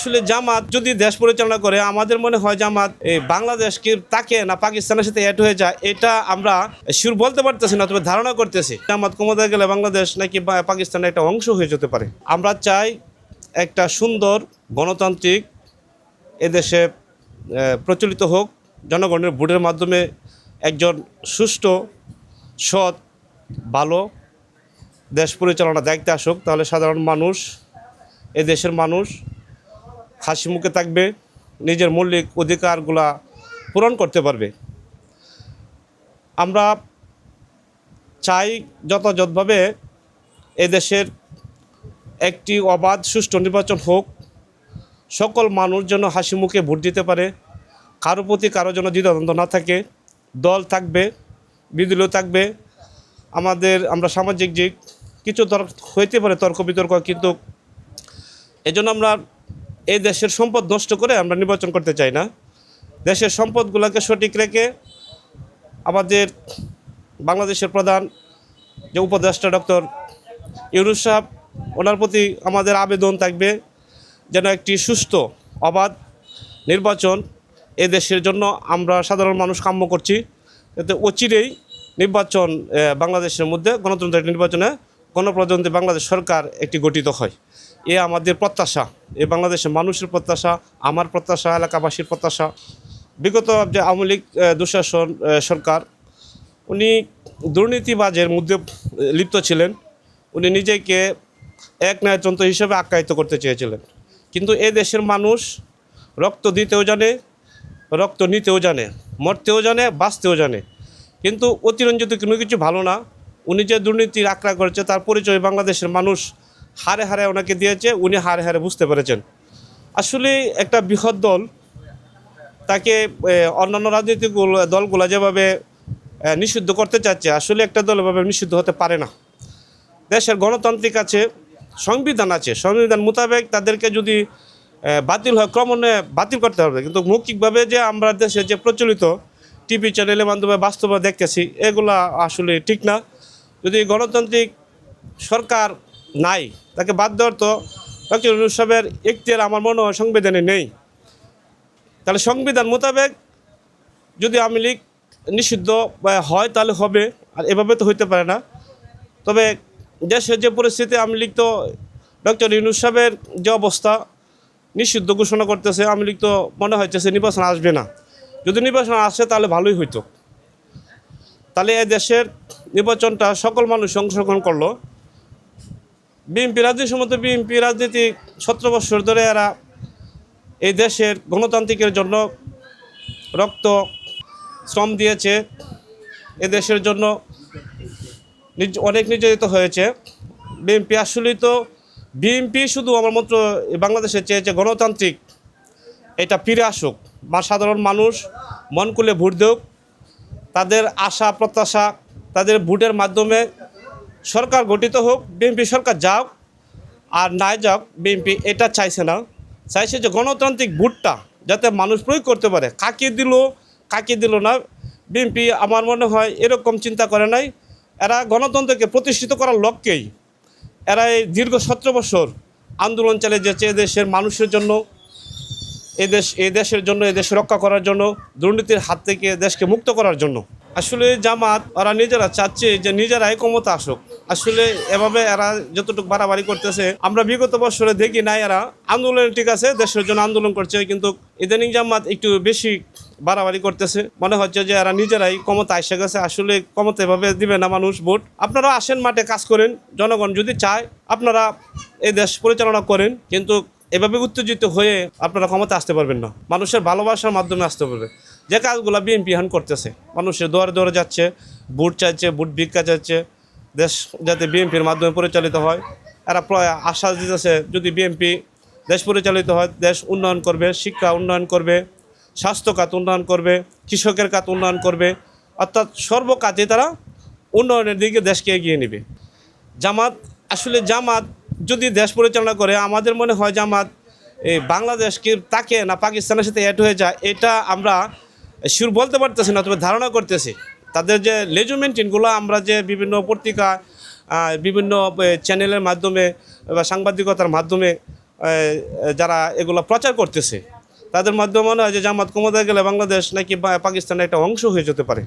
আসলে জামাত যদি দেশ পরিচালনা করে, আমাদের মনে হয় জামাত এই বাংলাদেশকে তাকে না পাকিস্তানের সাথে অ্যাড হয়ে যায়, এটা আমরা শিওর বলতে পারতেছি না, তবে ধারণা করতেছি। জামাত ক্ষমতায় গেলে বাংলাদেশ নাকি পাকিস্তানের একটা অংশ হয়ে যেতে পারে। আমরা চাই একটা সুন্দর গণতান্ত্রিক এদেশে প্রচলিত হোক, জনগণের ভোটের মাধ্যমে একজন সুষ্ঠু, সৎ, ভালো দেশ পরিচালনা দায়িত্বে আসুক, তাহলে সাধারণ মানুষ, এ দেশের মানুষ হাসি মুখে থাকবে, নিজের মৌলিক অধিকারগুলা পূরণ করতে পারবে। আমরা চাই যথাযথভাবে এদেশের একটি অবাধ সুষ্ঠু নির্বাচন হোক, সকল মানুষ যেন হাসি মুখে ভোট দিতে পারে, কারও প্রতি কারও যেন দ্বিধাদ্বন্দ্ব না থাকে, দল থাকবে বিদুলও থাকবে, আমাদের আমরা সামাজিক যে কিছু তর্ক, হইতে পারে তর্ক বিতর্ক কিন্তু, এজন্য আমরা এই দেশের সম্পদ নষ্ট করে আমরা নির্বাচন করতে চাই না। দেশের সম্পদগুলোকে সঠিক রেখে আমাদের বাংলাদেশের প্রধান যে উপদেষ্টা ডক্টর ইউনুস সাহেব, ওনার প্রতি আমাদের আবেদন থাকবে যেন একটি সুস্থ, অবাধ নির্বাচন এ দেশের জন্য আমরা সাধারণ মানুষ কাম্য করছি। যাতে অচিরেই নির্বাচন বাংলাদেশের মধ্যে গণতন্ত্রের নির্বাচনে গণপ্রজাতন্ত্রী বাংলাদেশ সরকার একটি গঠিত হয়। এ আমাদের প্রত্যাশা। এ বাংলাদেশের মানুষের প্রত্যাশা, আমার প্রত্যাশা, এলাকাবাসীর প্রত্যাশা। বিগত যে আওয়ামী লীগ দুঃশাসন সরকার, উনি দুর্নীতিবাজের মধ্যে লিপ্ত ছিলেন। উনি নিজেকে এক ন্যায়তন্ত্র হিসেবে আখ্যায়িত করতে চেয়েছিলেন। কিন্তু এ দেশের মানুষ রক্ত দিতেও জানে, রক্ত নিতেও জানে, মরতেও জানে, বাঁচতেও জানে। কিন্তু অতিরঞ্জিত কোনো কিছু ভালো না। উনি যে দুর্নীতির আক্রা করেছে, তার পরিচয় বাংলাদেশের মানুষ হারে হারে ওনাকে দিয়েছে, উনি হারে হারে বুঝতে পেরেছেন। আসলে একটা বৃহৎ দল, তাকে অন্যান্য রাজনৈতিক দলগুলো যেভাবে নিষিদ্ধ করতে চাচ্ছে, আসলে একটা দল এভাবে নিষিদ্ধ হতে পারে না। দেশের গণতান্ত্রিক আছে, সংবিধান আছে, সংবিধান মোতাবেক তাদেরকে যদি বাতিল হয় ক্রমণে বাতিল করতে হবে। কিন্তু মৌখিকভাবে যে আমরা দেশে যে প্রচলিত টিভি চ্যানেলের মাধ্যমে বাস্তবে দেখতেছি, এগুলা আসলে ঠিক না। যদি গণতান্ত্রিক সরকার নাই, তাকে বাদ দেওয়ার তো ডক্টর উৎসবের এখতিয়ার আমার মনে হয় সংবিধানে নেই। তাহলে সংবিধান মোতাবেক যদি আওয়ামী লীগ নিষিদ্ধ হয় তাহলে হবে, আর এভাবে তো হইতে পারে না। তবে দেশের যে পরিস্থিতি, আওয়ামী লীগ তো ডক্টর ইউনুস সাহেবের যে অবস্থা নিষিদ্ধ ঘোষণা করতেছে, আওয়ামী লীগ তো মনে হইতেছে নির্বাচন আসবে না। যদি নির্বাচন আসে তাহলে ভালোই হইতো। তাহলে এ দেশের নির্বাচনটা সকল মানুষ অংশগ্রহণ করল। বিএনপি রাজনীতির মতো বিএনপি রাজনীতি সতেরো বছর ধরে এরা এই দেশের গণতান্ত্রিকের জন্য রক্ত, শ্রম দিয়েছে। এ দেশের জন্য অনেক নির্যাতিত হয়েছে। বিএনপি আসলেই তো, বিএনপি শুধু আমার মতো বাংলাদেশে চেয়েছে গণতান্ত্রিক, এটা ফিরে আসুক। বা সাধারণ মানুষ মন খুলে ভোট দেউক, তাদের আশা, প্রত্যাশা তাদের ভোটের মাধ্যমে সরকার গঠিত হোক, বিএনপি সরকার যাক, আর নাই যাক, বিএনপি এটা চাইছে না। চাইছে যে গণতান্ত্রিক ভোটটা যাতে মানুষ প্রয়োগ করতে পারে। কাকে দিল কাকে দিল না, বিএনপি আমার মনে হয় এরকম চিন্তা করে নাই। এরা গণতন্ত্রকে প্রতিষ্ঠিত করার লক্ষ্যেই এরা এই দীর্ঘ সতেরো বছর আন্দোলন চালিয়ে যাচ্ছে এদেশের মানুষের জন্য এদেশ এই দেশের জন্য এদেশ রক্ষা করার জন্য, দুর্নীতির হাত থেকে দেশকে মুক্ত করার জন্য। আসলে জামাত, ওরা নিজেরা চাচ্ছে যে নিজেরাই ক্ষমতা আসুক। আসলে এভাবে এরা যতটুকু বাড়াবাড়ি করতেছে, আমরা বিগত বছরে দেখি না এরা। আন্দোলন ঠিক আছে, দেশের জন্য আন্দোলন করছে, কিন্তু ইদানিং জামাত একটু বেশি বাড়াবাড়ি করতেছে। মনে হচ্ছে যে এরা নিজেরাই ক্ষমতা এসে গেছে, আসলে ক্ষমতা এভাবে দিবে না মানুষ ভোট। আপনারা আসেন মাঠে কাজ করেন, জনগণ যদি চায়, আপনারা এই দেশ পরিচালনা করেন, কিন্তু এভাবে উত্তেজিত হয়ে আপনারা ক্ষমতা আসতে পারবেন না। মানুষের ভালোবাসার মাধ্যমে আসতে পারবে। যে কাজগুলো বিএনপি এখন করতেছে, মানুষের দৌড়ে দৌড়ে যাচ্ছে, ভোট চাইছে, ভোট ভিক্ষা চাইছে, দেশ যাতে বিএনপির মাধ্যমে পরিচালিত হয়। এরা প্রায় আশ্বাস দিতেছে, যদি বিএনপি দেশ পরিচালিত হয়, দেশ উন্নয়ন করবে, শিক্ষা উন্নয়ন করবে, স্বাস্থ্য খাত উন্নয়ন করবে, কৃষকের খাত উন্নয়ন করবে, অর্থাৎ সর্বকাতে তারা উন্নয়নের দিকে দেশকে এগিয়ে নেবে। জামাত, আসলে জামাত যদি দেশ পরিচালনা করে, আমাদের মনে হয় জামাত, এই বাংলাদেশকে তাকে না পাকিস্তানের সাথে অ্যাড হয়ে যায়, এটা আমরা শিওর বলতে পারতেছে না তবে ধারণা করতেছি। তাদের যে লেজুমেন্টিনগুলো আমরা যে বিভিন্ন পত্রিকা বিভিন্ন চ্যানেলের মাধ্যমে বা সাংবাদিকতার মাধ্যমে যারা এগুলো প্রচার করতেছে, তাদের মাধ্যমে মনে হয় যে জামাত ক্ষমতায় গেলে বাংলাদেশ নাকি পাকিস্তানের একটা অংশ হয়ে যেতে পারে।